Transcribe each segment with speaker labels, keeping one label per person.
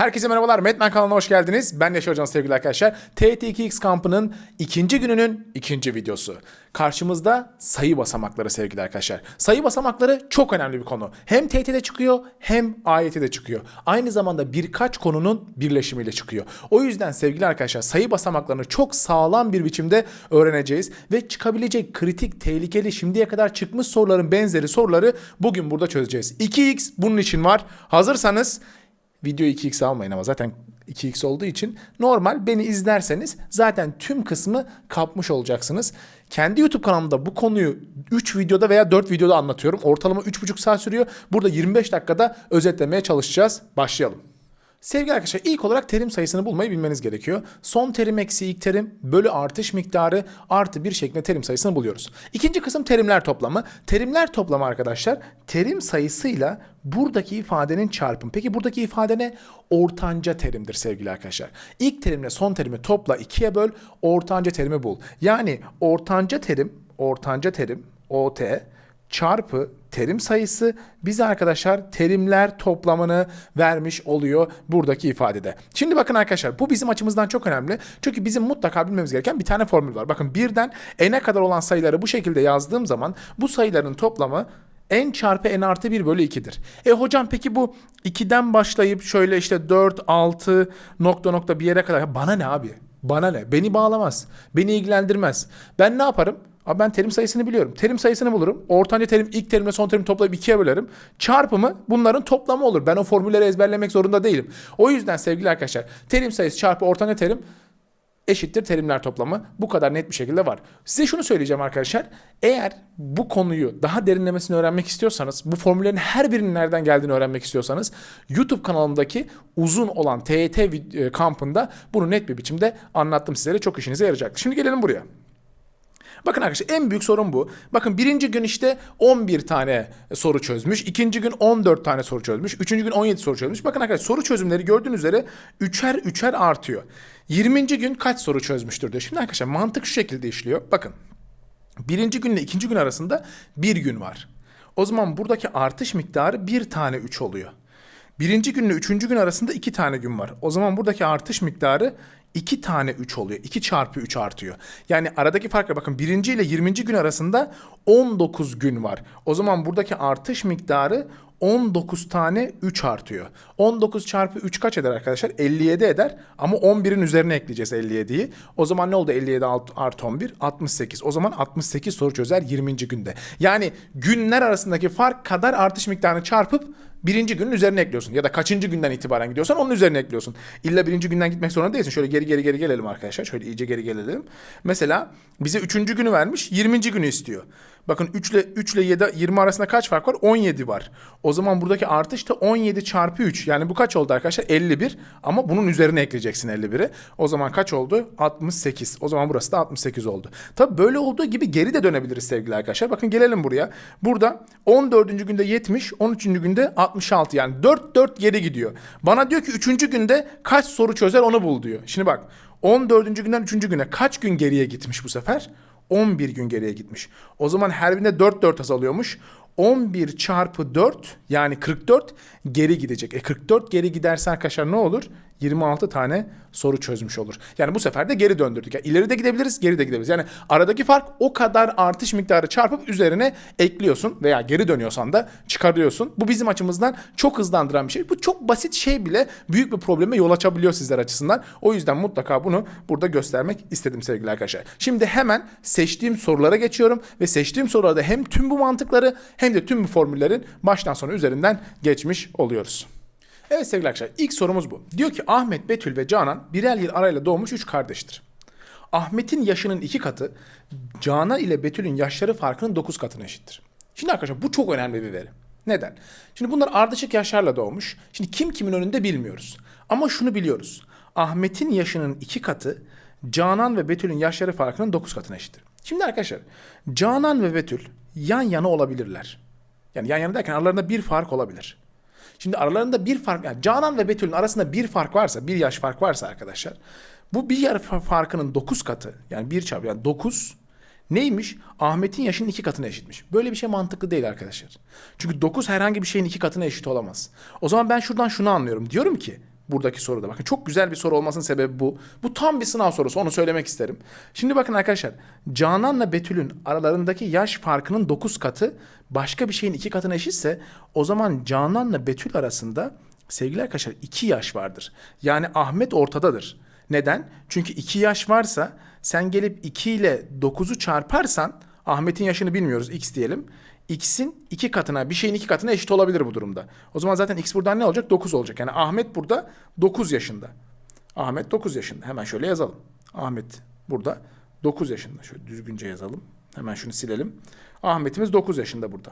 Speaker 1: Herkese merhabalar. Metman kanalına hoş geldiniz. Ben Neşe Hocam sevgili arkadaşlar. TT2X kampının ikinci gününün ikinci videosu. Karşımızda sayı basamakları sevgili arkadaşlar. Sayı basamakları çok önemli bir konu. Hem TT'de çıkıyor hem AYT'de çıkıyor. Aynı zamanda birkaç konunun birleşimiyle çıkıyor. O yüzden sevgili arkadaşlar sayı basamaklarını çok sağlam bir biçimde öğreneceğiz. Ve çıkabilecek kritik, tehlikeli, şimdiye kadar çıkmış soruların benzeri soruları bugün burada çözeceğiz. 2X bunun için var. Hazırsanız Video 2x almayın ama zaten 2x olduğu için normal beni izlerseniz zaten tüm kısmı kapmış olacaksınız. Kendi YouTube kanalımda bu konuyu 3 videoda veya 4 videoda anlatıyorum. Ortalama 3,5 saat sürüyor. Burada 25 dakikada özetlemeye çalışacağız. Başlayalım. Sevgili arkadaşlar ilk olarak terim sayısını bulmayı bilmeniz gerekiyor. Son terim eksi ilk terim bölü artış miktarı artı bir şeklinde terim sayısını buluyoruz. İkinci kısım terimler toplamı. Terimler toplamı arkadaşlar terim sayısıyla buradaki ifadenin çarpımı. Peki buradaki ifade ne? Ortanca terimdir sevgili arkadaşlar. İlk terimle son terimi topla ikiye böl, ortanca terimi bul. Yani ortanca terim, ortanca terim, OT çarpı terim sayısı bize arkadaşlar terimler toplamını vermiş oluyor buradaki ifadede. Şimdi bakın arkadaşlar bu bizim açımızdan çok önemli. Çünkü bizim mutlaka bilmemiz gereken bir tane formül var. Bakın birden n'e kadar olan sayıları bu şekilde yazdığım zaman bu sayıların toplamı n çarpı n artı 1 bölü 2'dir. E hocam peki bu 2'den başlayıp şöyle işte 4, 6 nokta nokta bir yere kadar bana ne abi? Bana ne? Beni bağlamaz. Beni ilgilendirmez. Ben ne yaparım? Abi ben terim sayısını biliyorum. Terim sayısını bulurum. Ortanca terim ilk terimle son terim toplayıp ikiye bölerim. Çarpımı bunların toplamı olur. Ben o formülleri ezberlemek zorunda değilim. O yüzden sevgili arkadaşlar terim sayısı çarpı ortanca terim eşittir terimler toplamı. Bu kadar net bir şekilde var. Size şunu söyleyeceğim arkadaşlar. Eğer bu konuyu daha derinlemesine öğrenmek istiyorsanız, bu formüllerin her birinin nereden geldiğini öğrenmek istiyorsanız YouTube kanalımdaki uzun olan vid- e, kampında bunu net bir biçimde anlattım sizlere. Çok işinize yarayacak. Şimdi gelelim buraya. Bakın arkadaşlar en büyük sorun bu. Bakın birinci gün işte 11 tane soru çözmüş. ikinci gün 14 tane soru çözmüş. Üçüncü gün 17 soru çözmüş. Bakın arkadaşlar soru çözümleri gördüğünüz üzere üçer üçer artıyor. 20. gün kaç soru çözmüştür diyor. Şimdi arkadaşlar mantık şu şekilde işliyor. Bakın birinci günle ikinci gün arasında bir gün var. O zaman buradaki artış miktarı bir tane 3 oluyor. Birinci günle üçüncü gün arasında iki tane gün var. O zaman buradaki artış miktarı 2 tane 3 oluyor. 2 çarpı 3 artıyor. Yani aradaki farkla bakın birinci ile 20. gün arasında 19 gün var. O zaman buradaki artış miktarı 19 tane 3 artıyor. 19 çarpı 3 kaç eder arkadaşlar? 57 eder ama 11'in üzerine ekleyeceğiz 57'yi. O zaman ne oldu 57 alt- artı 11? 68. O zaman 68 soru çözer 20. günde. Yani günler arasındaki fark kadar artış miktarını çarpıp birinci günün üzerine ekliyorsun. Ya da kaçıncı günden itibaren gidiyorsan onun üzerine ekliyorsun. İlla birinci günden gitmek zorunda değilsin. Şöyle geri geri geri gelelim arkadaşlar. Şöyle iyice geri gelelim. Mesela bize üçüncü günü vermiş 20. günü istiyor. Bakın 3 ile 3 ile 7, 20 arasında kaç fark var? 17 var. O zaman buradaki artış da 17 çarpı 3. Yani bu kaç oldu arkadaşlar? 51. Ama bunun üzerine ekleyeceksin 51'i. O zaman kaç oldu? 68. O zaman burası da 68 oldu. Tabi böyle olduğu gibi geri de dönebiliriz sevgili arkadaşlar. Bakın gelelim buraya. Burada 14. günde 70, 13. günde 66. Yani 4 4 geri gidiyor. Bana diyor ki 3. günde kaç soru çözer onu bul diyor. Şimdi bak 14. günden 3. güne kaç gün geriye gitmiş bu sefer? 11 gün geriye gitmiş. O zaman her birinde 4 4 azalıyormuş. 11 çarpı 4 yani 44 geri gidecek. E 44 geri giderse arkadaşlar ne olur? 26 tane soru çözmüş olur. Yani bu sefer de geri döndürdük. Yani ileri de gidebiliriz, geri de gidebiliriz. Yani aradaki fark o kadar artış miktarı çarpıp üzerine ekliyorsun veya geri dönüyorsan da çıkarıyorsun. Bu bizim açımızdan çok hızlandıran bir şey. Bu çok basit şey bile büyük bir probleme yol açabiliyor sizler açısından. O yüzden mutlaka bunu burada göstermek istedim sevgili arkadaşlar. Şimdi hemen seçtiğim sorulara geçiyorum ve seçtiğim sorularda hem tüm bu mantıkları hem de tüm bu formüllerin baştan sona üzerinden geçmiş oluyoruz. Evet sevgili arkadaşlar ilk sorumuz bu. Diyor ki Ahmet, Betül ve Canan birer yıl arayla doğmuş üç kardeştir. Ahmet'in yaşının iki katı Canan ile Betül'ün yaşları farkının dokuz katına eşittir. Şimdi arkadaşlar bu çok önemli bir veri. Neden? Şimdi bunlar ardışık yaşlarla doğmuş. Şimdi kim kimin önünde bilmiyoruz. Ama şunu biliyoruz. Ahmet'in yaşının iki katı Canan ve Betül'ün yaşları farkının dokuz katına eşittir. Şimdi arkadaşlar Canan ve Betül yan yana olabilirler. Yani yan yana derken aralarında bir fark olabilir. Şimdi aralarında bir fark, yani Canan ve Betül'ün arasında bir fark varsa, bir yaş fark varsa arkadaşlar, bu bir yaş fa- farkının 9 katı, yani bir çarpı, yani 9 neymiş? Ahmet'in yaşının iki katına eşitmiş. Böyle bir şey mantıklı değil arkadaşlar. Çünkü 9 herhangi bir şeyin iki katına eşit olamaz. O zaman ben şuradan şunu anlıyorum. Diyorum ki, Buradaki soruda. Bakın çok güzel bir soru olmasının sebebi bu. Bu tam bir sınav sorusu onu söylemek isterim. Şimdi bakın arkadaşlar. Canan'la Betül'ün aralarındaki yaş farkının 9 katı başka bir şeyin 2 katına eşitse o zaman Canan'la Betül arasında sevgili arkadaşlar 2 yaş vardır. Yani Ahmet ortadadır. Neden? Çünkü 2 yaş varsa sen gelip 2 ile 9'u çarparsan Ahmet'in yaşını bilmiyoruz x diyelim. X'in iki katına bir şeyin iki katına eşit olabilir bu durumda. O zaman zaten X buradan ne olacak? 9 olacak. Yani Ahmet burada 9 yaşında. Ahmet 9 yaşında. Hemen şöyle yazalım. Ahmet burada 9 yaşında. Şöyle düzgünce yazalım. Hemen şunu silelim. Ahmet'imiz 9 yaşında burada.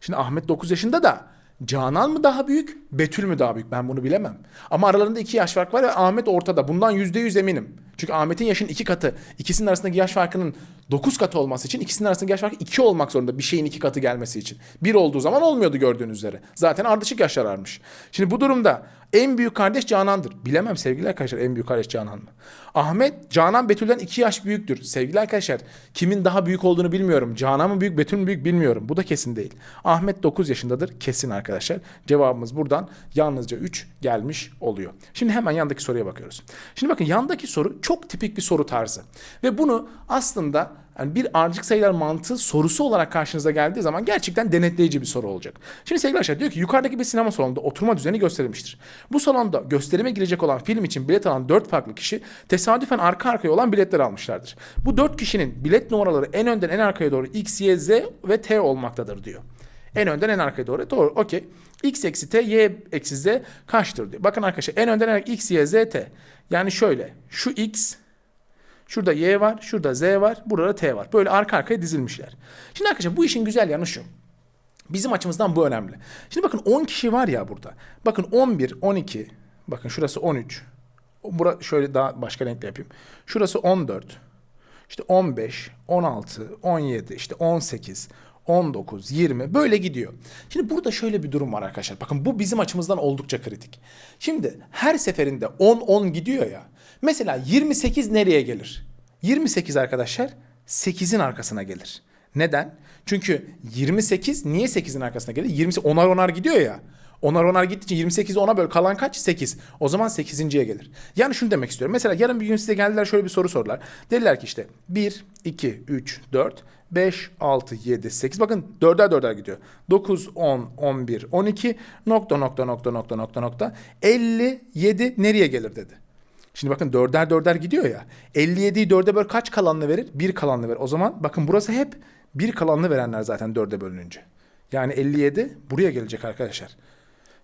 Speaker 1: Şimdi Ahmet 9 yaşında da Canan mı daha büyük, Betül mü daha büyük? Ben bunu bilemem. Ama aralarında iki yaş fark var ve Ahmet ortada. Bundan %100 eminim. Çünkü Ahmet'in yaşının iki katı, ikisinin arasındaki yaş farkının 9 katı olması için ikisinin arasındaki yaş farkı 2 olmak zorunda bir şeyin iki katı gelmesi için. Bir olduğu zaman olmuyordu gördüğünüz üzere. Zaten ardışık yaşlar varmış. Şimdi bu durumda en büyük kardeş Canan'dır. Bilemem sevgili arkadaşlar en büyük kardeş Canan mı? Ahmet, Canan Betül'den 2 yaş büyüktür. Sevgili arkadaşlar kimin daha büyük olduğunu bilmiyorum. Canan mı büyük, Betül mü büyük bilmiyorum. Bu da kesin değil. Ahmet 9 yaşındadır kesin arkadaşlar. Cevabımız buradan yalnızca 3 gelmiş oluyor. Şimdi hemen yandaki soruya bakıyoruz. Şimdi bakın yandaki soru çok tipik bir soru tarzı. Ve bunu aslında yani bir ardışık sayılar mantığı sorusu olarak karşınıza geldiği zaman gerçekten denetleyici bir soru olacak. Şimdi sevgili arkadaşlar diyor ki yukarıdaki bir sinema salonunda oturma düzeni gösterilmiştir. Bu salonda gösterime girecek olan film için bilet alan 4 farklı kişi tesadüfen arka arkaya olan biletler almışlardır. Bu 4 kişinin bilet numaraları en önden en arkaya doğru X, Y, Z ve T olmaktadır diyor. En önden en arkaya doğru. Doğru. Okey. X eksi T, Y eksi Z kaçtır diyor. Bakın arkadaşlar en önden en arkaya X, Y, Z, T. Yani şöyle. Şu X, Şurada Y var, şurada Z var, burada T var. Böyle arka arkaya dizilmişler. Şimdi arkadaşlar bu işin güzel yanı şu. Bizim açımızdan bu önemli. Şimdi bakın 10 kişi var ya burada. Bakın 11, 12, bakın şurası 13. Bura şöyle daha başka renkle yapayım. Şurası 14. İşte 15, 16, 17, işte 18, 19, 20 böyle gidiyor. Şimdi burada şöyle bir durum var arkadaşlar. Bakın bu bizim açımızdan oldukça kritik. Şimdi her seferinde 10 10 gidiyor ya. Mesela 28 nereye gelir? 28 arkadaşlar 8'in arkasına gelir. Neden? Çünkü 28 niye 8'in arkasına gelir? 20 onar onar gidiyor ya. Onar onar gittiği için 28'i 10'a böl kalan kaç? 8. O zaman 8.ye gelir. Yani şunu demek istiyorum. Mesela yarın bir gün size geldiler şöyle bir soru sordular. Dediler ki işte 1, 2, 3, 4, 5, 6, 7, 8. Bakın 4'er 4'er gidiyor. 9, 10, 11, 12 nokta nokta nokta nokta nokta nokta 57 nereye gelir dedi. Şimdi bakın dörder dörder gidiyor ya. 57'yi dörde böl kaç kalanlı verir? Bir kalanlı verir. O zaman bakın burası hep bir kalanlı verenler zaten dörde bölününce. Yani 57 buraya gelecek arkadaşlar.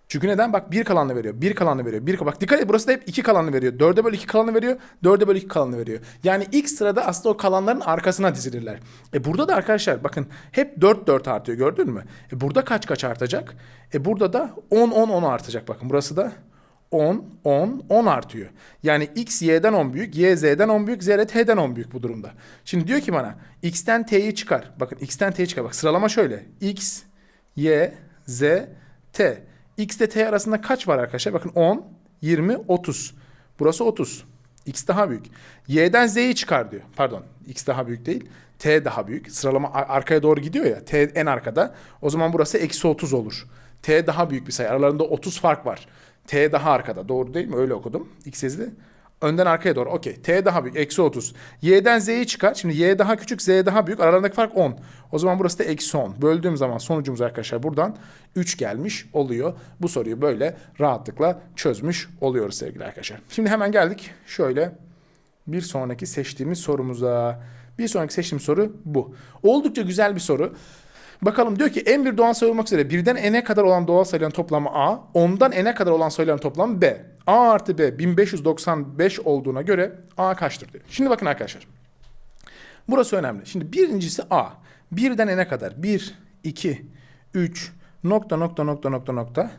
Speaker 1: Çünkü neden? Bak bir kalanlı veriyor. Bir kalanlı veriyor. Bir, bak dikkat et burası da hep iki kalanlı veriyor. Dörde böl iki kalanlı veriyor. Dörde böl iki kalanlı veriyor. Yani ilk sırada aslında o kalanların arkasına dizilirler. E burada da arkadaşlar bakın hep 4 4 artıyor gördün mü? E burada kaç kaç artacak? E burada da 10 10 10 artacak bakın. Burası da 10, 10, 10 artıyor. Yani x y'den 10 büyük, y z'den 10 büyük, z de t'den 10 büyük bu durumda. Şimdi diyor ki bana x'ten t'yi çıkar. Bakın x'ten t'yi çıkar. Bak sıralama şöyle. x, y, z, t. x ile t arasında kaç var arkadaşlar? Bakın 10, 20, 30. Burası 30. x daha büyük. y'den z'yi çıkar diyor. Pardon x daha büyük değil. t daha büyük. Sıralama arkaya doğru gidiyor ya. t en arkada. O zaman burası eksi 30 olur. t daha büyük bir sayı. Aralarında 30 fark var. T daha arkada. Doğru değil mi? Öyle okudum. X yazılı. Önden arkaya doğru. Okey. T daha büyük. Eksi 30. Y'den Z'yi çıkar. Şimdi Y daha küçük. Z daha büyük. Aralarındaki fark 10. O zaman burası da eksi 10. Böldüğüm zaman sonucumuz arkadaşlar buradan 3 gelmiş oluyor. Bu soruyu böyle rahatlıkla çözmüş oluyoruz sevgili arkadaşlar. Şimdi hemen geldik. Şöyle bir sonraki seçtiğimiz sorumuza. Bir sonraki seçtiğim soru bu. Oldukça güzel bir soru. Bakalım diyor ki en bir doğal sayı olmak üzere birden n'e kadar olan doğal sayıların toplamı a, ondan n'e kadar olan sayıların toplamı b. a artı b 1595 olduğuna göre a kaçtır diyor. Şimdi bakın arkadaşlar. Burası önemli. Şimdi birincisi a. Birden n'e kadar 1, 2, 3, nokta nokta nokta nokta nokta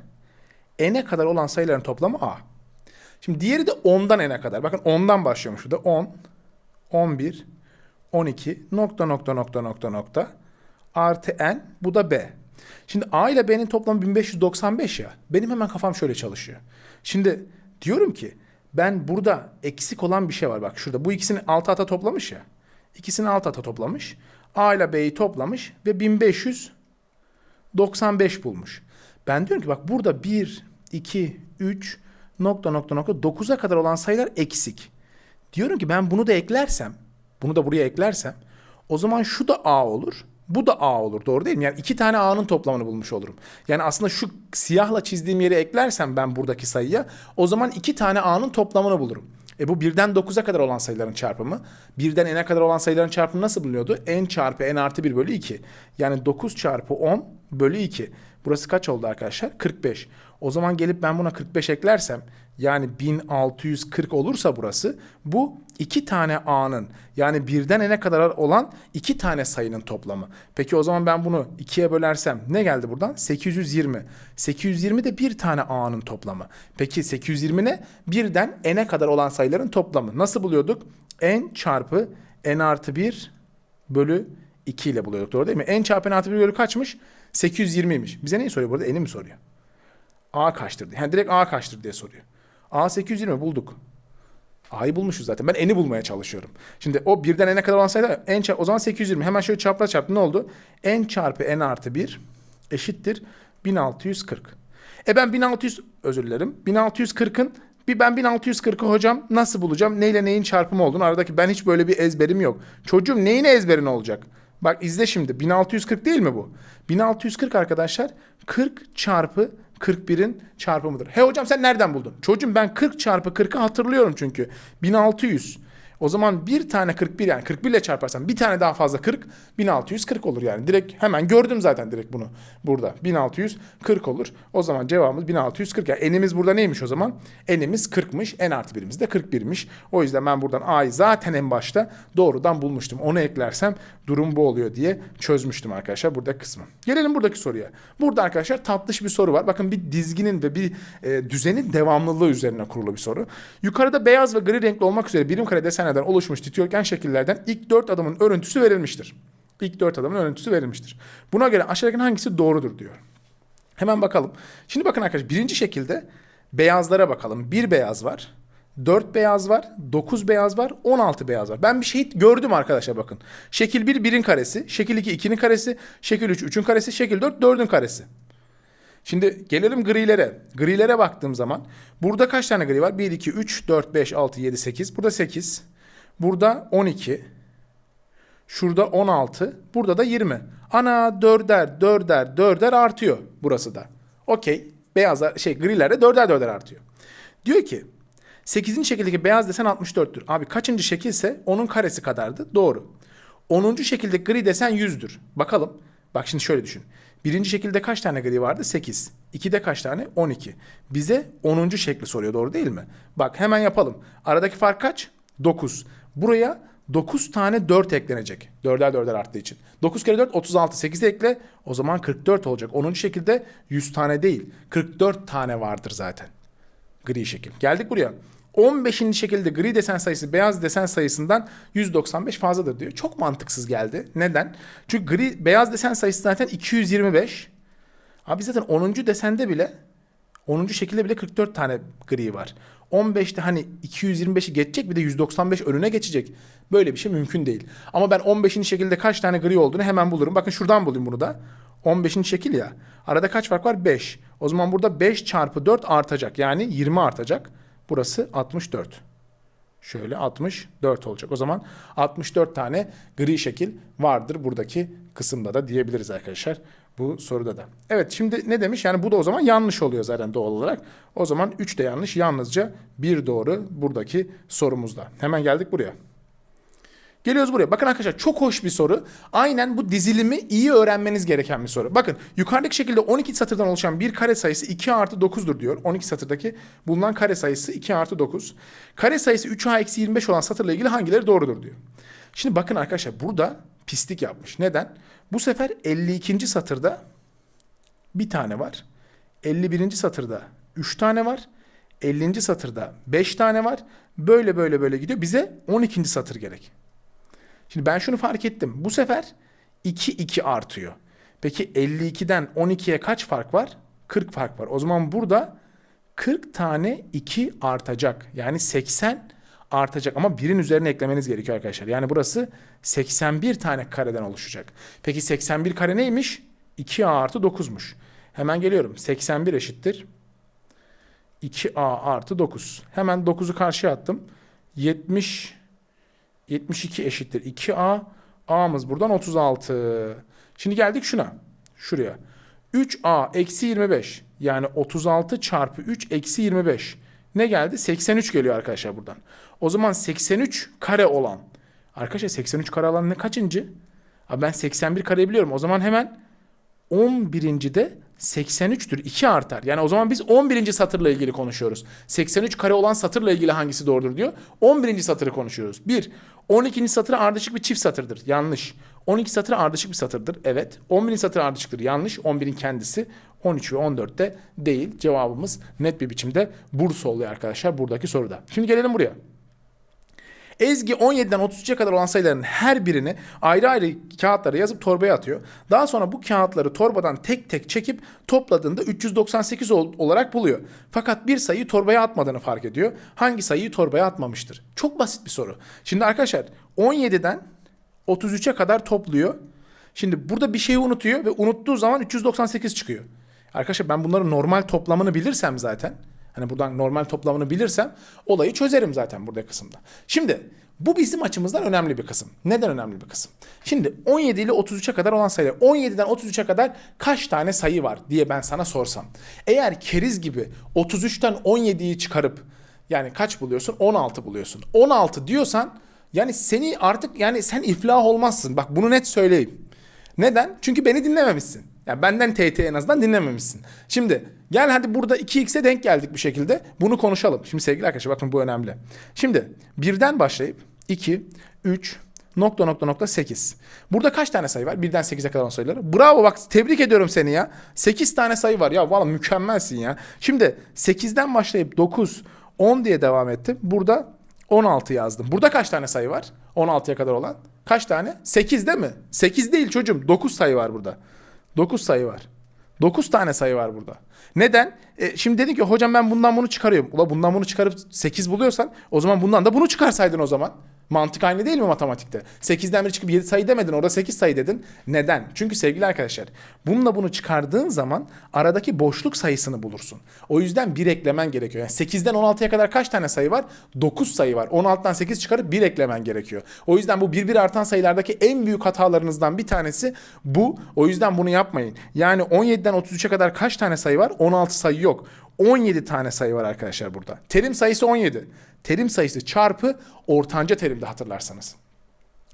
Speaker 1: n'e kadar olan sayıların toplamı a. Şimdi diğeri de 10'dan n'e kadar. Bakın 10'dan başlıyormuş burada. 10, 11, 12, nokta nokta nokta nokta nokta artı n bu da b. Şimdi a ile b'nin toplamı 1595 ya. Benim hemen kafam şöyle çalışıyor. Şimdi diyorum ki ben burada eksik olan bir şey var. Bak şurada bu ikisini alt ata toplamış ya. İkisini alt ata toplamış. A ile B'yi toplamış ve 1595 bulmuş. Ben diyorum ki bak burada 1, 2, 3, nokta nokta nokta 9'a kadar olan sayılar eksik. Diyorum ki ben bunu da eklersem, bunu da buraya eklersem o zaman şu da A olur. Bu da A olur doğru değil mi? Yani iki tane A'nın toplamını bulmuş olurum. Yani aslında şu siyahla çizdiğim yeri eklersem ben buradaki sayıya o zaman iki tane A'nın toplamını bulurum. E bu birden 9'a kadar olan sayıların çarpımı. Birden n'e kadar olan sayıların çarpımı nasıl bulunuyordu? n çarpı n artı 1 bölü 2. Yani 9 çarpı 10 bölü 2. Burası kaç oldu arkadaşlar? 45. O zaman gelip ben buna 45 eklersem yani 1640 olursa burası bu iki tane a'nın yani birden n'e kadar olan iki tane sayının toplamı. Peki o zaman ben bunu ikiye bölersem ne geldi buradan? 820. 820 de bir tane a'nın toplamı. Peki 820 ne? Birden n'e kadar olan sayıların toplamı. Nasıl buluyorduk? n çarpı n artı 1 bölü 2 ile buluyorduk doğru değil mi? n çarpı n artı 1 bölü kaçmış? 820'ymiş. Bize neyi soruyor burada? N'i mi soruyor? A kaçtır diye. Yani direkt A kaçtır diye soruyor. A 820 bulduk. A'yı bulmuşuz zaten. Ben n'i bulmaya çalışıyorum. Şimdi o birden n'e kadar olan sayılar n çarpı, o zaman 820. Hemen şöyle çarpla çarptı ne oldu? n çarpı n artı 1 eşittir 1640. E ben 1600 özür dilerim. 1640'ın bir ben 1640'ı hocam nasıl bulacağım? Neyle neyin çarpımı olduğunu aradaki ben hiç böyle bir ezberim yok. Çocuğum neyin ezberin olacak? Bak izle şimdi 1640 değil mi bu? 1640 arkadaşlar 40 çarpı 41'in çarpımıdır. He hocam sen nereden buldun? Çocuğum ben 40 çarpı 40'ı hatırlıyorum çünkü. 1600. O zaman bir tane 41 yani 41 ile çarparsam bir tane daha fazla 40 1640 olur yani. Direkt hemen gördüm zaten direkt bunu burada. 1640 olur. O zaman cevabımız 1640. Yani enimiz burada neymiş o zaman? Enimiz 40'mış. En artı birimiz de 41'miş. O yüzden ben buradan A'yı zaten en başta doğrudan bulmuştum. Onu eklersem durum bu oluyor diye çözmüştüm arkadaşlar burada kısmı. Gelelim buradaki soruya. Burada arkadaşlar tatlış bir soru var. Bakın bir dizginin ve bir e, düzenin devamlılığı üzerine kurulu bir soru. Yukarıda beyaz ve gri renkli olmak üzere birim kare desenlerden oluşmuş dikdörtgen şekillerden ilk dört adımın örüntüsü verilmiştir. İlk dört adımın örüntüsü verilmiştir. Buna göre aşağıdaki hangisi doğrudur diyor. Hemen bakalım. Şimdi bakın arkadaşlar birinci şekilde beyazlara bakalım. Bir beyaz var. 4 beyaz var, 9 beyaz var, 16 beyaz var. Ben bir şey gördüm arkadaşlar bakın. Şekil 1 1'in karesi, şekil 2 2'nin karesi, şekil 3 3'ün karesi, şekil 4 4'ün karesi. Şimdi gelelim grilere. Grilere baktığım zaman burada kaç tane gri var? 1 2 3 4 5 6 7 8. Burada 8. Burada 12. Şurada 16. Burada da 20. Ana dörder dörder dörder artıyor burası da. Okey. Beyazlar şey grilerde dörder dörder artıyor. Diyor ki 8. şekildeki beyaz desen 64'tür. Abi kaçıncı şekilse onun karesi kadardı. Doğru. 10. şekildeki gri desen 100'dür. Bakalım. Bak şimdi şöyle düşün. Birinci şekilde kaç tane gri vardı? 8. 2'de kaç tane? 12. Bize 10. şekli soruyor doğru değil mi? Bak hemen yapalım. Aradaki fark kaç? 9. Buraya 9 tane 4 eklenecek. 4'er 4'er arttığı için. 9 kere 4 36. 8 ekle. O zaman 44 olacak. 10. şekilde 100 tane değil. 44 tane vardır zaten. Gri şekil. Geldik buraya. 15. şekilde gri desen sayısı beyaz desen sayısından 195 fazladır diyor. Çok mantıksız geldi. Neden? Çünkü gri beyaz desen sayısı zaten 225. Abi zaten 10. desende bile 10. şekilde bile 44 tane gri var. 15'te hani 225'i geçecek bir de 195 önüne geçecek. Böyle bir şey mümkün değil. Ama ben 15. şekilde kaç tane gri olduğunu hemen bulurum. Bakın şuradan bulayım bunu da. 15. şekil ya. Arada kaç fark var? 5. O zaman burada 5 çarpı 4 artacak. Yani 20 artacak. Burası 64. Şöyle 64 olacak. O zaman 64 tane gri şekil vardır buradaki kısımda da diyebiliriz arkadaşlar. Bu soruda da. Evet şimdi ne demiş? Yani bu da o zaman yanlış oluyor zaten doğal olarak. O zaman 3 de yanlış. Yalnızca bir doğru buradaki sorumuzda. Hemen geldik buraya. Geliyoruz buraya. Bakın arkadaşlar çok hoş bir soru. Aynen bu dizilimi iyi öğrenmeniz gereken bir soru. Bakın yukarıdaki şekilde 12 satırdan oluşan bir kare sayısı 2 artı 9'dur diyor. 12 satırdaki bulunan kare sayısı 2 artı 9. Kare sayısı 3a eksi 25 olan satırla ilgili hangileri doğrudur diyor. Şimdi bakın arkadaşlar burada pislik yapmış. Neden? Bu sefer 52. satırda bir tane var. 51. satırda 3 tane var. 50. satırda 5 tane var. Böyle böyle böyle gidiyor. Bize 12. satır gerek. Şimdi ben şunu fark ettim. Bu sefer 2 2 artıyor. Peki 52'den 12'ye kaç fark var? 40 fark var. O zaman burada 40 tane 2 artacak. Yani 80 artacak ama birin üzerine eklemeniz gerekiyor arkadaşlar. Yani burası 81 tane kareden oluşacak. Peki 81 kare neymiş? 2a artı 9'muş. Hemen geliyorum. 81 eşittir. 2A artı 9. Hemen 9'u karşıya attım. 70 72 eşittir 2A. A'mız buradan 36. Şimdi geldik şuna. Şuraya. 3A eksi 25. Yani 36 çarpı 3 eksi 25. Ne geldi? 83 geliyor arkadaşlar buradan. O zaman 83 kare olan. Arkadaşlar 83 kare olan ne kaçıncı? Abi ben 81 kareyi biliyorum. O zaman hemen 11. de 83'tür. 2 artar. Yani o zaman biz 11. satırla ilgili konuşuyoruz. 83 kare olan satırla ilgili hangisi doğrudur diyor. 11. satırı konuşuyoruz. 1. 12. satır ardışık bir çift satırdır. Yanlış. 12 satır ardışık bir satırdır. Evet. 11. satır ardışıktır. Yanlış. 11'in kendisi 13 ve 14 de değil. Cevabımız net bir biçimde Bursa oluyor arkadaşlar buradaki soruda. Şimdi gelelim buraya. Ezgi 17'den 33'e kadar olan sayıların her birini ayrı ayrı kağıtlara yazıp torbaya atıyor. Daha sonra bu kağıtları torbadan tek tek çekip topladığında 398 ol- olarak buluyor. Fakat bir sayıyı torbaya atmadığını fark ediyor. Hangi sayıyı torbaya atmamıştır? Çok basit bir soru. Şimdi arkadaşlar 17'den 33'e kadar topluyor. Şimdi burada bir şeyi unutuyor ve unuttuğu zaman 398 çıkıyor. Arkadaşlar ben bunların normal toplamını bilirsem zaten hani buradan normal toplamını bilirsem olayı çözerim zaten burada kısımda. Şimdi bu bizim açımızdan önemli bir kısım. Neden önemli bir kısım? Şimdi 17 ile 33'e kadar olan sayılar. 17'den 33'e kadar kaç tane sayı var diye ben sana sorsam. Eğer keriz gibi 33'ten 17'yi çıkarıp yani kaç buluyorsun? 16 buluyorsun. 16 diyorsan yani seni artık yani sen iflah olmazsın. Bak bunu net söyleyeyim. Neden? Çünkü beni dinlememişsin. Yani benden TT en azından dinlememişsin. Şimdi gel hadi burada 2x'e denk geldik bir şekilde. Bunu konuşalım. Şimdi sevgili arkadaşlar bakın bu önemli. Şimdi birden başlayıp 2, 3, nokta nokta nokta 8. Burada kaç tane sayı var? Birden 8'e kadar olan sayıları. Bravo bak tebrik ediyorum seni ya. 8 tane sayı var ya valla mükemmelsin ya. Şimdi 8'den başlayıp 9, 10 diye devam ettim. Burada 16 yazdım. Burada kaç tane sayı var? 16'ya kadar olan. Kaç tane? 8 değil mi? 8 değil çocuğum. 9 sayı var burada. 9 sayı var. 9 tane sayı var burada. Neden? E, şimdi dedin ki hocam ben bundan bunu çıkarıyorum. Ula bundan bunu çıkarıp 8 buluyorsan o zaman bundan da bunu çıkarsaydın o zaman. Mantık aynı değil mi matematikte? 8'den biri çıkıp 7 sayı demedin orada 8 sayı dedin. Neden? Çünkü sevgili arkadaşlar bununla bunu çıkardığın zaman aradaki boşluk sayısını bulursun. O yüzden bir eklemen gerekiyor. Yani 8'den 16'ya kadar kaç tane sayı var? 9 sayı var. 16'dan 8 çıkarıp 1 eklemen gerekiyor. O yüzden bu bir bir artan sayılardaki en büyük hatalarınızdan bir tanesi bu. O yüzden bunu yapmayın. Yani 17'den 33'e kadar kaç tane sayı var? 16 sayı yok. 17 tane sayı var arkadaşlar burada. Terim sayısı 17. Terim sayısı çarpı ortanca terimde hatırlarsanız.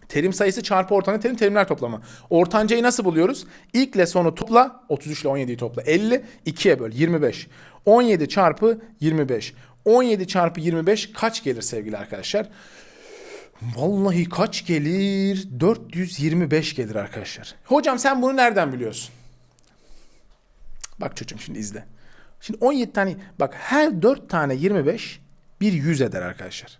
Speaker 1: Terim sayısı çarpı ortanca terim terimler toplamı. Ortancayı nasıl buluyoruz? İlk ile sonu topla. 33 ile 17'yi topla. 50 2'ye böl 25. 17 çarpı 25. 17 çarpı 25 kaç gelir sevgili arkadaşlar? Vallahi kaç gelir? 425 gelir arkadaşlar. Hocam sen bunu nereden biliyorsun? Bak çocuğum şimdi izle. Şimdi 17 tane bak her 4 tane 25 bir 100 eder arkadaşlar.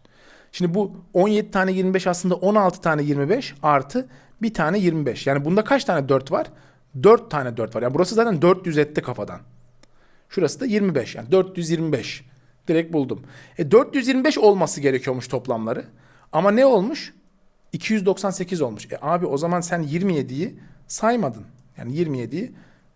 Speaker 1: Şimdi bu 17 tane 25 aslında 16 tane 25 artı bir tane 25. Yani bunda kaç tane 4 var? 4 tane 4 var. Yani burası zaten 400 etti kafadan. Şurası da 25. Yani 425. Direkt buldum. E 425 olması gerekiyormuş toplamları. Ama ne olmuş? 298 olmuş. E abi o zaman sen 27'yi saymadın. Yani 27'yi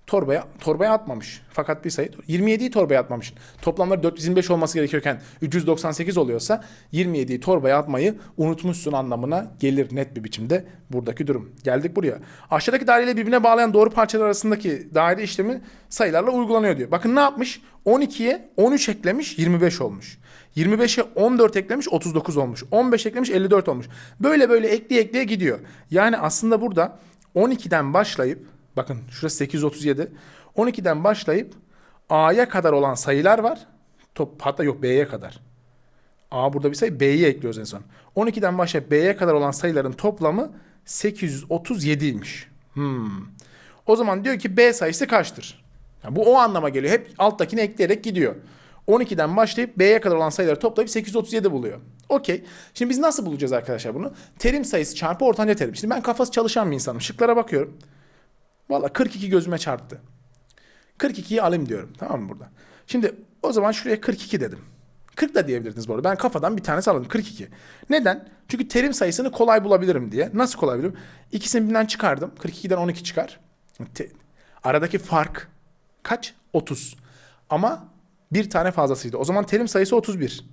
Speaker 1: torbaya torbaya atmamış. Fakat bir sayı 27'yi torbaya atmamış. Toplamları 425 olması gerekiyorken 398 oluyorsa 27'yi torbaya atmayı unutmuşsun anlamına gelir net bir biçimde buradaki durum. Geldik buraya. Aşağıdaki daireyle birbirine bağlayan doğru parçalar arasındaki daire işlemi sayılarla uygulanıyor diyor. Bakın ne yapmış? 12'ye 13 eklemiş 25 olmuş. 25'e 14 eklemiş 39 olmuş. 15 eklemiş 54 olmuş. Böyle böyle ekleye ekleye gidiyor. Yani aslında burada 12'den başlayıp Bakın şurası 837. 12'den başlayıp A'ya kadar olan sayılar var. Top, hatta yok B'ye kadar. A burada bir sayı B'yi ekliyoruz en son. 12'den başlayıp B'ye kadar olan sayıların toplamı 837'ymiş. Hmm. O zaman diyor ki B sayısı kaçtır? Yani bu o anlama geliyor. Hep alttakini ekleyerek gidiyor. 12'den başlayıp B'ye kadar olan sayıları toplayıp 837 buluyor. Okey. Şimdi biz nasıl bulacağız arkadaşlar bunu? Terim sayısı çarpı ortanca terim. Şimdi ben kafası çalışan bir insanım. Şıklara bakıyorum. Valla 42 gözüme çarptı. 42'yi alayım diyorum. Tamam mı burada? Şimdi o zaman şuraya 42 dedim. 40 da diyebilirdiniz bu arada. Ben kafadan bir tanesi aldım. 42. Neden? Çünkü terim sayısını kolay bulabilirim diye. Nasıl kolay bilirim? İkisini birbirinden çıkardım. 42'den 12 çıkar. Aradaki fark kaç? 30. Ama Bir tane fazlasıydı. O zaman terim sayısı 31.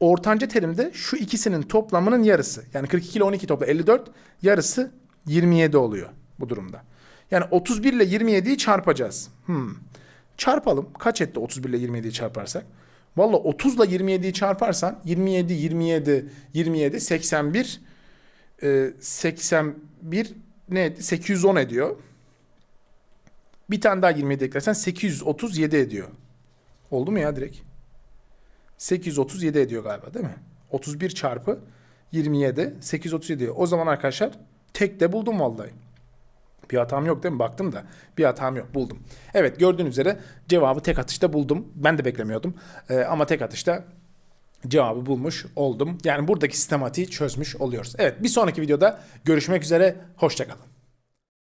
Speaker 1: Ortanca terimde şu ikisinin toplamının yarısı. Yani 42 ile 12 topla 54. Yarısı 27 oluyor bu durumda. Yani 31 ile 27'yi çarpacağız. Hmm. Çarpalım. Kaç etti 31 ile 27'yi çarparsak? Valla 30 ile 27'yi çarparsan 27, 27, 27, 81, e, 81 ne etti? 810 ediyor. Bir tane daha 27 eklersen 837 ediyor. Oldu mu ya direkt? 837 ediyor galiba değil mi? 31 çarpı 27 837. O zaman arkadaşlar tek de buldum vallahi. Bir hatam yok değil mi? Baktım da bir hatam yok buldum. Evet gördüğünüz üzere cevabı tek atışta buldum. Ben de beklemiyordum. Ee, ama tek atışta cevabı bulmuş oldum. Yani buradaki sistematiği çözmüş oluyoruz. Evet bir sonraki videoda görüşmek üzere. Hoşçakalın.